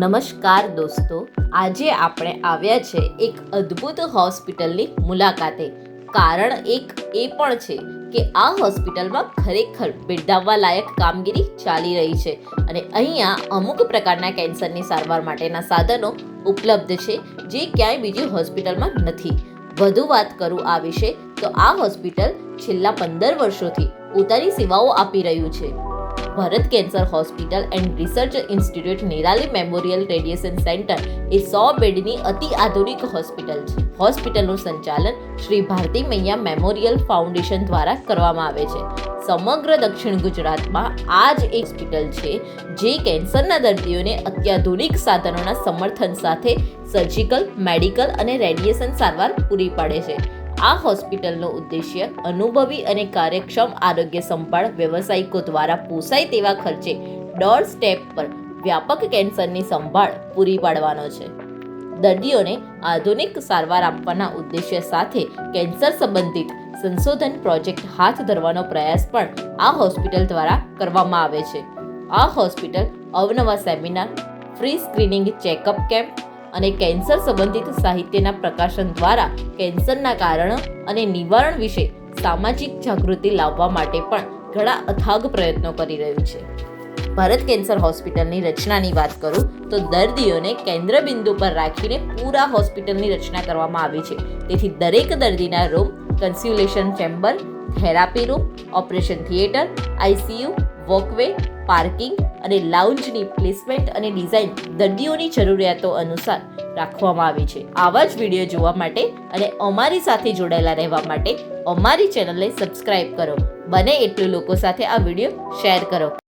નમસ્કાર દોસ્તો, આજે આપણે આવ્યા છે એક અદ્ભુત હોસ્પિટલની મુલાકાતે. કારણ એક એ પણ છે કે આ હોસ્પિટલમાં ખરેખર બિરદાવવા લાયક કામગીરી ચાલી રહી છે અને અહીંયા અમુક પ્રકારના કેન્સરની સારવાર માટેના સાધનો ઉપલબ્ધ છે જે ક્યાંય બીજી હોસ્પિટલમાં નથી. વધુ વાત કરું આ વિશે, તો આ હોસ્પિટલ છેલ્લા પંદર વર્ષોથી પોતાની સેવાઓ આપી રહ્યું છે. Bharat cancer hospital and research institute Nirali memorial radiation centre એ સો બેડની અતિ આધુનિક હોસ્પિટલ છે. હોસ્પિટલનું સંચાલન શ્રી ભારતી મૈયા મેમોરિયલ ફાઉન્ડેશન દ્વારા કરવામાં આવે છે. સમગ્ર દક્ષિણ ગુજરાતમાં આ જ એક હોસ્પિટલ છે જે કેન્સરના દર્દીઓને અત્યાધુનિક સાધનોના સમર્થન સાથે સર્જિકલ, મેડિકલ અને રેડિયેશન સારવાર પૂરી પાડે છે. આ હોસ્પિટલનો ઉદ્દેશ્ય અનુભવી અને કાર્યક્ષમ આરોગ્ય સંભાળ વ્યવસાયિકો દ્વારા પોસાય તેવા ખર્ચે ડોર સ્ટેપ પર વ્યાપક કેન્સરની સંભાળ પૂરી પાડવાનો છે. દર્દીઓને આધુનિક સારવાર આપવાના ઉદ્દેશ્ય સાથે કેન્સર સંબંધિત સંશોધન પ્રોજેક્ટ હાથ ધરવાનો પ્રયાસ પણ આ હોસ્પિટલ દ્વારા કરવામાં આવે છે. આ હોસ્પિટલ અવનવા seminar, free screening checkup camp અને કેન્સર સંબંધિત સાહિત્યના પ્રકાશન દ્વારા કેન્સરના કારણો અને નિવારણ વિશે સામાજિક જાગૃતિ લાવવા માટે પણ ઘણા અથાગ પ્રયત્નો કરી રહ્યું છે. ભારત કેન્સર હોસ્પિટલની રચનાની વાત કરું, તો દર્દીઓને કેન્દ્ર બિંદુ પર રાખીને પૂરા હોસ્પિટલની રચના કરવામાં આવી છે. તેથી દરેક દર્દીના room, consultation chamber, therapy room, operation theatre ICU walkway, parking અને લાઉન્જની પ્લેસમેન્ટ અને ડિઝાઇન દર્દીઓની જરૂરિયાતો અનુસાર રાખવામાં આવી છે. આવા જ વીડિયો જોવા માટે અને અમારી સાથે જોડાયેલા રહેવા માટે અમારી ચેનલને સબસ્ક્રાઇબ કરો. બને એટલું લોકો સાથે આ વીડિયો શેર કરો.